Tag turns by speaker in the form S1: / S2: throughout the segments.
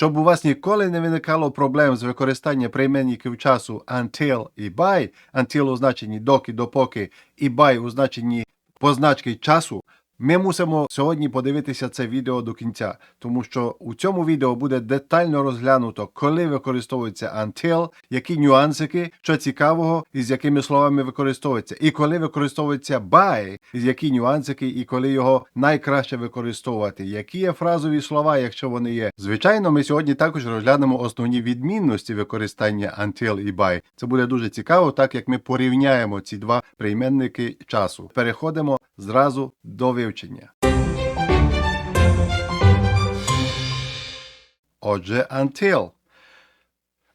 S1: Щоб у вас ніколи не виникало проблем з використанням прийменників часу until і by, until у значенні доки, допоки, і by у значенні позначки часу, ми мусимо сьогодні подивитися це відео до кінця, тому що у цьому відео буде детально розглянуто, коли використовується until, які нюансики, що цікавого і з якими словами використовується, і коли використовується by, які нюансики, і коли його найкраще використовувати, які є фразові слова, якщо вони є. Звичайно, ми сьогодні також розглянемо основні відмінності використання until і by. Це буде дуже цікаво, так як ми порівняємо ці два прийменники часу. Переходимо зразу до вивчення. Отже, until.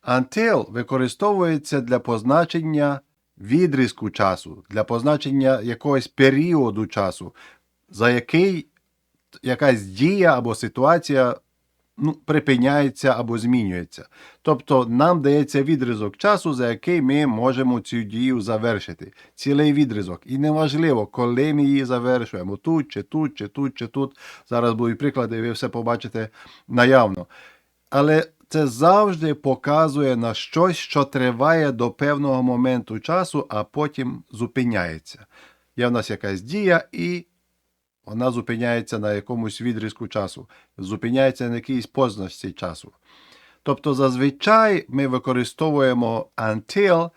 S1: Until використовується для позначення відрізку часу, для позначення якогось періоду часу, за який якась дія або ситуація ну, припиняється або змінюється. Тобто нам дається відрізок часу, за який ми можемо цю дію завершити. Цілий відрізок. І неважливо, коли ми її завершуємо, тут, чи тут, чи тут, чи тут. Зараз будуть приклади, ви все побачите наявно. Але це завжди показує на щось, що триває до певного моменту часу, а потім зупиняється. Є в нас якась дія, і вона зупиняється на якомусь відрізку часу, зупиняється на якійсь позначці часу. Тобто, зазвичай ми використовуємо until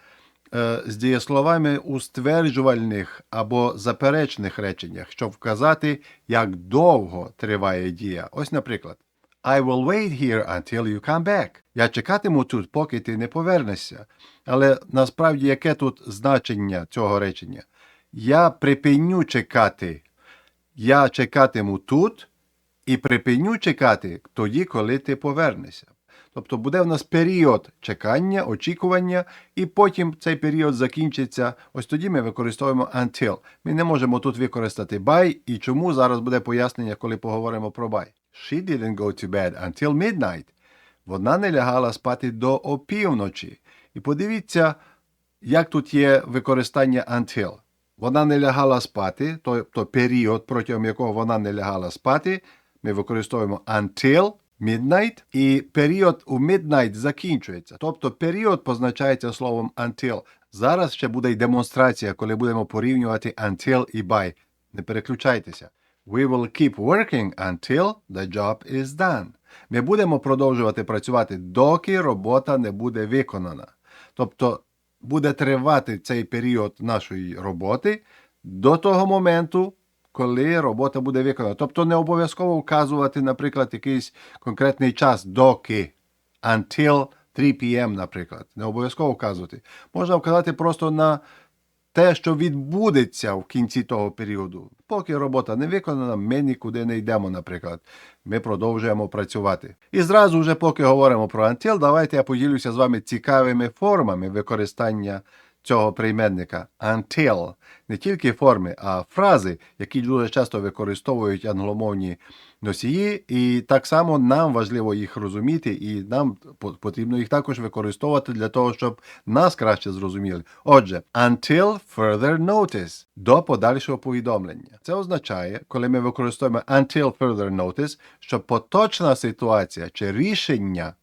S1: е, з дієсловами у стверджувальних або заперечних реченнях, щоб вказати, як довго триває дія. Ось, наприклад, I will wait here until you come back. Я чекатиму тут, поки ти не повернешся. Але насправді яке тут значення цього речення? Я припиню чекати. Я чекатиму тут і припиню чекати тоді, коли ти повернешся. Тобто буде в нас період чекання, очікування, і потім цей період закінчиться. Ось тоді ми використовуємо until. Ми не можемо тут використати by, і чому зараз буде пояснення, коли поговоримо про by. She didn't go to bed until midnight. Вона не лягала спати до опівночі. І подивіться, як тут є використання until. Вона не лягала спати, тобто період, протягом якого вона не лягала спати, ми використовуємо until midnight, і період у midnight закінчується. Тобто період позначається словом until. Зараз ще буде й демонстрація, коли будемо порівнювати until і by. Не переключайтеся. We will keep working until the job is done. Ми будемо продовжувати працювати, доки робота не буде виконана. Тобто буде тривати цей період нашої роботи до того моменту, коли робота буде виконана. Тобто не обов'язково вказувати, наприклад, якийсь конкретний час доки until 3 p.m., наприклад. Не обов'язково вказувати. Можна вказати просто на те, що відбудеться в кінці того періоду. Поки робота не виконана, ми нікуди не йдемо, наприклад. Ми продовжуємо працювати. І зразу, вже поки говоримо про until, давайте я поділюся з вами цікавими формами використання цього прийменника until. Не тільки форми, а фрази, які дуже часто використовують англомовні носії, і так само нам важливо їх розуміти, і нам потрібно їх також використовувати для того, щоб нас краще зрозуміли. Отже, until further notice до подальшого повідомлення. Це означає, коли ми використовуємо until further notice, що поточна ситуація чи рішення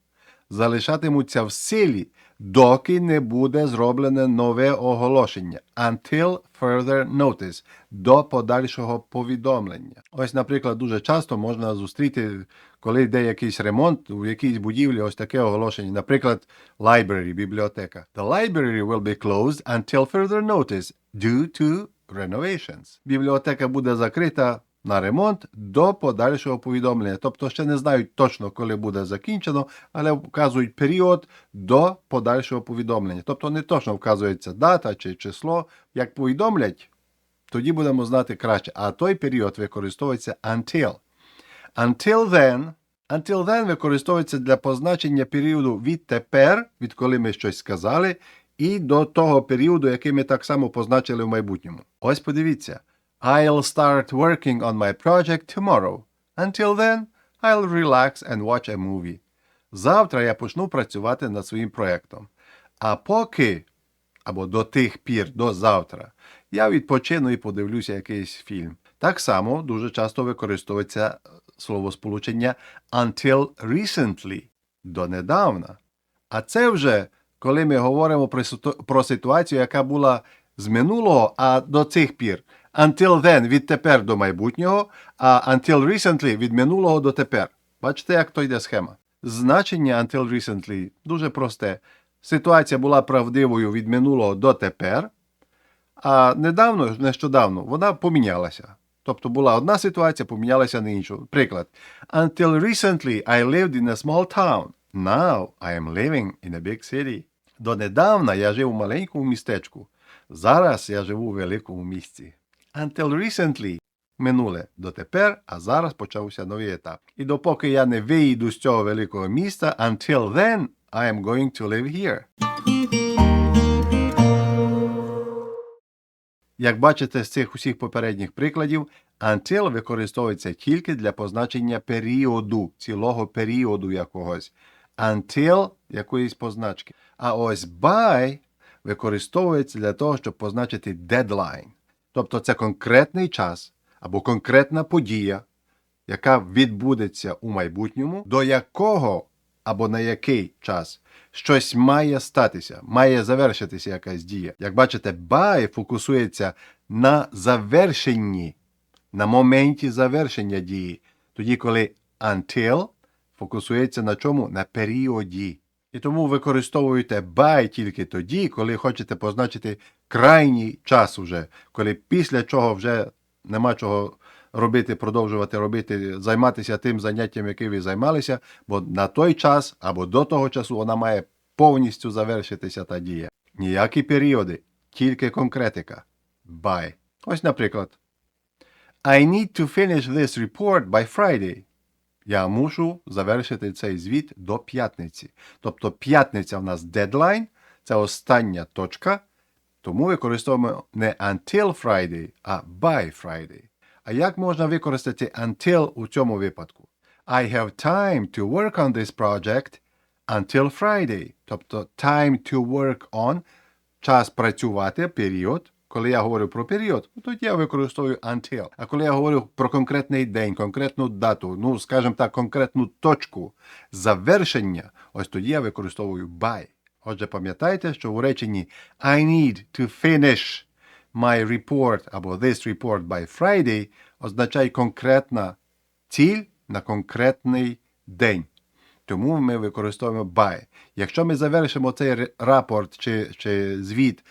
S1: залишатимуться в силі доки не буде зроблене нове оголошення until further notice до подальшого повідомлення. Ось, наприклад, дуже часто можна зустріти, коли йде якийсь ремонт у якійсь будівлі, ось таке оголошення. Наприклад, library, бібліотека. The library will be closed until further notice due to renovations. Бібліотека буде закрита на ремонт до подальшого повідомлення. Тобто ще не знають точно, коли буде закінчено, але вказують період до подальшого повідомлення. Тобто не точно вказується дата чи число. Як повідомлять, тоді будемо знати краще. А той період використовується until. Until then. Until then використовується для позначення періоду відтепер, відколи ми щось сказали, і до того періоду, який ми так само позначили в майбутньому. Ось подивіться. I'll start working on my project tomorrow. Until then, I'll relax and watch a movie. Завтра я почну працювати над своїм проєктом. А поки, або до тих пір, до завтра, я відпочину і подивлюся якийсь фільм. Так само дуже часто використовується словосполучення until recently. донедавна. А це вже коли ми говоримо про ситуацію, яка була з минулого, а до цих пір. Until then відтепер до майбутнього, а until recently від минулого до тепер. Бачите, як то йде схема? Значення until recently дуже просте. Ситуація була правдивою від минулого до тепер, а недавно, нещодавно, вона помінялася. Тобто була одна ситуація, помінялася на іншу. Приклад. Until recently I lived in a small town. Now I am living in a big city. Донедавна я жив у маленькому містечку. Зараз я живу у великому місті. Until recently минуле дотепер, а зараз почався новий етап. І допоки я не виїду з цього великого міста, until then I am going to live here. Як бачите з цих усіх попередніх прикладів, until використовується тільки для позначення періоду, цілого періоду якогось. Until якоїсь позначки. А ось by використовується для того, щоб позначити deadline. Тобто це конкретний час або конкретна подія, яка відбудеться у майбутньому, до якого або на який час щось має статися, має завершитися якась дія. Як бачите, by фокусується на завершенні, на моменті завершення дії, тоді коли until фокусується на чому? На періоді. І тому використовуєте by тільки тоді, коли хочете позначити крайній час уже, коли після чого вже нема чого робити, продовжувати робити, займатися тим заняттям, яким ви займалися, бо на той час або до того часу вона має повністю завершитися та дія. Ніякі періоди, тільки конкретика. By. Ось, наприклад. I need to finish this report by Friday. Я мушу завершити цей звіт до п'ятниці. Тобто п'ятниця в нас дедлайн, це остання точка, тому використовуємо не until Friday, а by Friday. А як можна використати until у цьому випадку? I have time to work on this project until Friday. Тобто time to work on час працювати, період. Коли я говорю про період, ну, тоді я використовую until. А коли я говорю про конкретний день, конкретну дату, ну, скажімо так, конкретну точку завершення, ось тоді я використовую by. Отже, пам'ятайте, що у реченні I need to finish my report або this report by Friday означає конкретна ціль на конкретний день. Тому ми використовуємо by. Якщо ми завершимо цей рапорт чи, чи звіт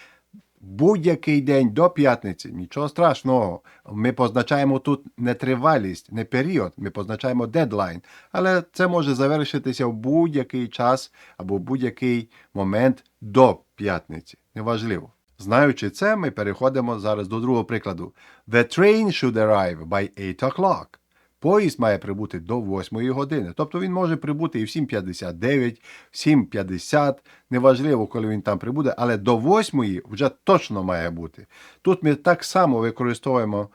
S1: будь-який день до п'ятниці, нічого страшного. Ми позначаємо тут не тривалість, не період, ми позначаємо дедлайн. Але це може завершитися в будь-який час або в будь-який момент до п'ятниці. Неважливо. Знаючи це, ми переходимо зараз до другого прикладу. The train should arrive by 8 o'clock. Поїзд має прибути до 8 години. Тобто він може прибути і в 7.59, в 7.50, неважливо, коли він там прибуде, але до 8 вже точно має бути. Тут ми так само використовуємо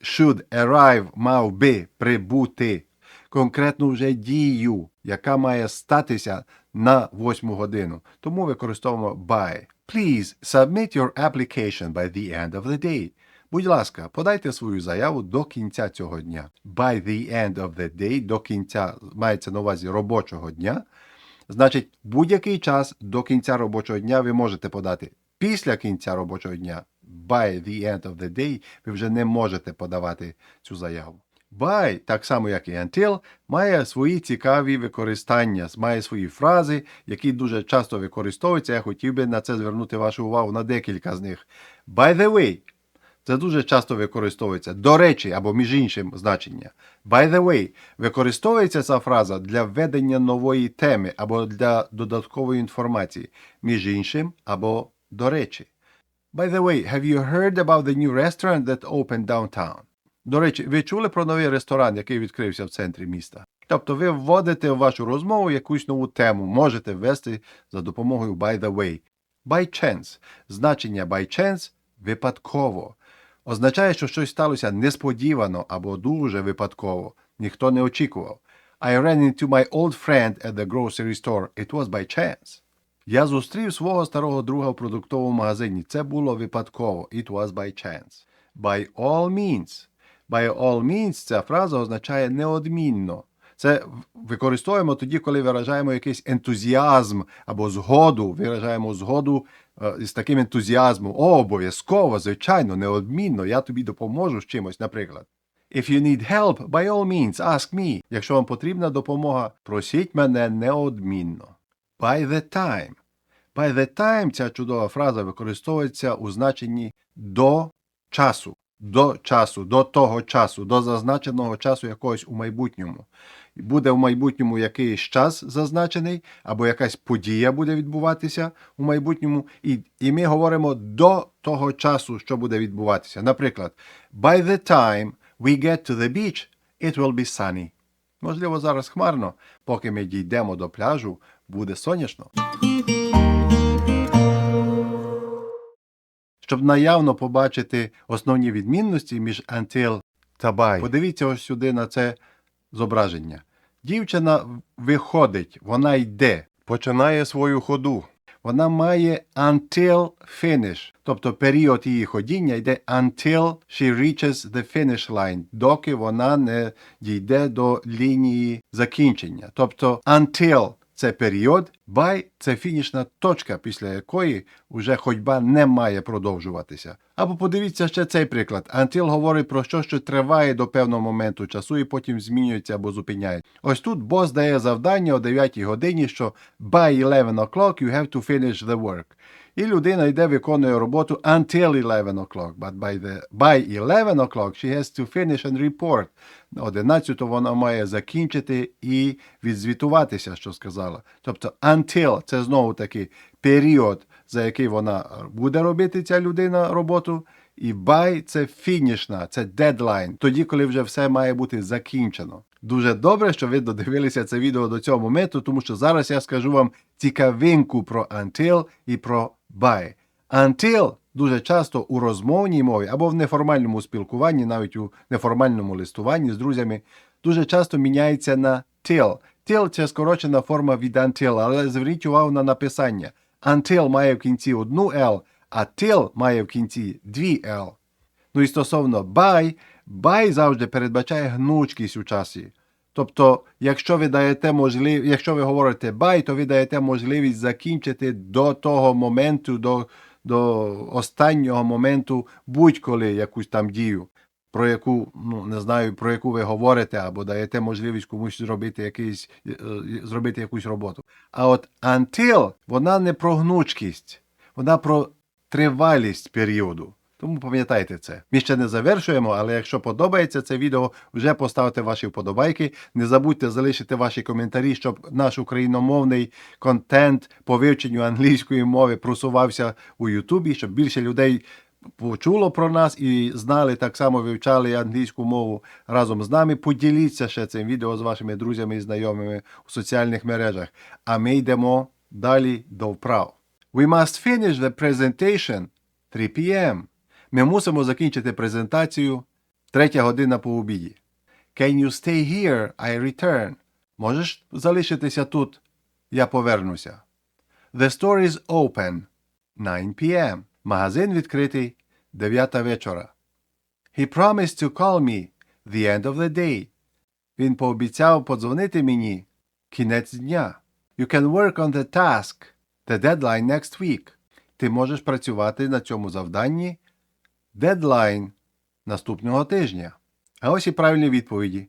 S1: should arrive, мав би прибути конкретну вже дію, яка має статися на 8 годину. Тому використовуємо by. Please submit your application by the end of the day. Будь ласка, подайте свою заяву до кінця цього дня. By the end of the day, до кінця, мається на увазі робочого дня. Значить, будь-який час до кінця робочого дня ви можете подати. Після кінця робочого дня, by the end of the day, ви вже не можете подавати цю заяву. By, так само як і until, має свої цікаві використання, має свої фрази, які дуже часто використовуються. Я хотів би на це звернути вашу увагу на декілька з них. By the way, це дуже часто використовується. До речі, або між іншим значення. By the way, використовується ця фраза для введення нової теми або для додаткової інформації. Між іншим, або до речі. By the way, have you heard about the new restaurant that opened downtown? До речі, ви чули про новий ресторан, який відкрився в центрі міста? Тобто ви вводите в вашу розмову якусь нову тему, можете ввести за допомогою by the way. By chance. Значення by chance випадково. Означає, що щось сталося несподівано або дуже випадково. Ніхто не очікував. I ran into my old friend at the grocery store. It was by chance. Я зустрів свого старого друга в продуктовому магазині. Це було випадково. It was by chance. By all means. By all means ця фраза означає неодмінно. Це використовуємо тоді, коли виражаємо якийсь ентузіазм або згоду, виражаємо згоду з таким ентузіазмом. О, обов'язково, звичайно, неодмінно, я тобі допоможу з чимось, наприклад. If you need help, by all means, ask me. Якщо вам потрібна допомога, просіть мене неодмінно. By the time. By the time ця чудова фраза використовується у значенні до часу, до часу, до того часу, до зазначеного часу якогось у майбутньому. Буде в майбутньому якийсь час зазначений, або якась подія буде відбуватися у майбутньому, і, і ми говоримо до того часу, що буде відбуватися. Наприклад, by the time we get to the beach, it will be sunny. Можливо, зараз хмарно, поки ми дійдемо до пляжу, буде сонячно. Щоб наявно побачити основні відмінності між until та by, подивіться ось сюди на це зображення. Дівчина виходить, вона йде, починає свою ходу. Вона має until finish, тобто період її ходіння йде until she reaches the finish line, доки вона не дійде до лінії закінчення. Тобто until це період, бай це фінішна точка, після якої вже ходьба не має продовжуватися. Або подивіться ще цей приклад. Until говорить про що, що триває до певного моменту часу і потім змінюється або зупиняє. Ось тут бос дає завдання о 9 годині, що by 11 o'clock you have to finish the work. І людина йде, виконує роботу until 11 o'clock. But by, the, by 11 o'clock she has to finish and report. На 11 вона має закінчити і відзвітуватися, що сказала. Тобто until – це знову таки період, за який вона буде робити ця людина роботу. І by – це фінішна, це дедлайн, тоді, коли вже все має бути закінчено. Дуже добре, що ви додивилися це відео до цього моменту, тому що зараз я скажу вам цікавинку про until і про by. Until дуже часто у розмовній мові або в неформальному спілкуванні, навіть у неформальному листуванні з друзями, дуже часто міняється на till. Till – це скорочена форма від until, але зверніть увагу на написання. Until має в кінці одну L, а till має в кінці дві L. Ну і стосовно by, by завжди передбачає гнучкість у часі. Тобто, якщо ви даєте можливість, якщо ви говорите by, то ви даєте можливість закінчити до того моменту, до, до останнього моменту будь-коли якусь там дію, про яку, ну не знаю, про яку ви говорите, або даєте можливість комусь зробити якийсь, е, зробити якусь роботу. А от until, вона не про гнучкість, вона про тривалість періоду. Тому пам'ятайте це. Ми ще не завершуємо, але якщо подобається це відео, вже поставте ваші вподобайки. Не забудьте залишити ваші коментарі, щоб наш україномовний контент по вивченню англійської мови просувався у Ютубі, щоб більше людей почуло про нас і знали, так само вивчали англійську мову разом з нами. Поділіться ще цим відео з вашими друзями і знайомими у соціальних мережах. А ми йдемо далі до вправ. We must finish the presentation 3 p.m. Ми мусимо закінчити презентацію. Третя година по обіді. Can you stay here? I return. Можеш залишитися тут? Я повернуся. The store is open. 9 p.m. Магазин відкритий 9 вечора. He promised to call me the end of the day. Він пообіцяв подзвонити мені кінець дня. You can work on the task. The deadline next week. Ти можеш працювати на цьому завданні дедлайн наступного тижня. А ось і правильні відповіді.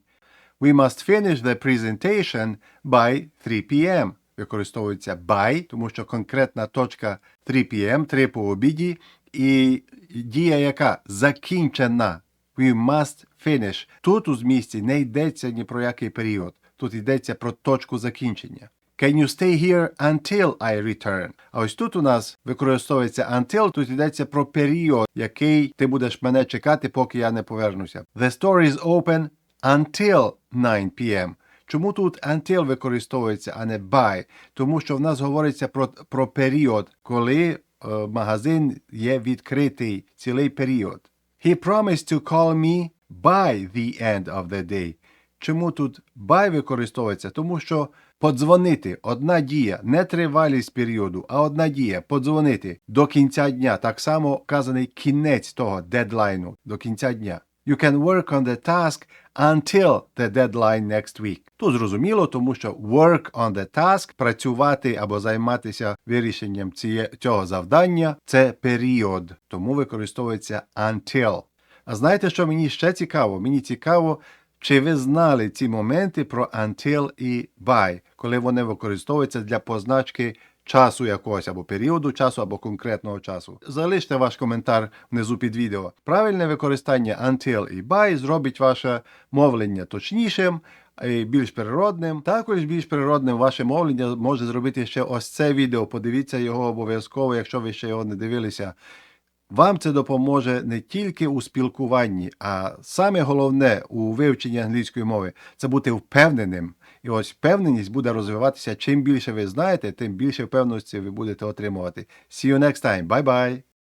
S1: We must finish the presentation by 3 p.m. Використовується by, тому що конкретна точка 3 p.m., 3 по обіді, і дія яка закінчена. We must finish. Тут у змісті не йдеться ні про який період. Тут йдеться про точку закінчення. Can you stay here until I return? А ось тут у нас використовується until, тут йдеться про період, який ти будеш мене чекати, поки я не повернуся. The store is open until 9 p.m. Чому тут until використовується, а не by? Тому що в нас говориться про, про період, коли е, магазин є відкритий цілий період. He promised to call me by the end of the day. Чому тут by використовується? Тому що подзвонити одна дія, не тривалість періоду, а одна дія подзвонити до кінця дня. Так само вказаний кінець того дедлайну до кінця дня. You can work on the task until the deadline next week. Тут зрозуміло, тому що work on the task, працювати або займатися вирішенням ціє, цього завдання це період, тому використовується until. А знаєте, що мені ще цікаво? Мені цікаво, чи ви знали ці моменти про until і by, коли вони використовуються для позначки часу якогось або періоду часу, або конкретного часу. Залиште ваш коментар внизу під відео. Правильне використання until і by зробить ваше мовлення точнішим. І більш природним. Також більш природним ваше мовлення може зробити ще ось це відео. Подивіться його обов'язково, якщо ви ще його не дивилися. Вам це допоможе не тільки у спілкуванні, а саме головне у вивченні англійської мови це бути впевненим. І ось впевненість буде розвиватися. Чим більше ви знаєте, тим більше впевненості ви будете отримувати. See you next time. Bye-bye!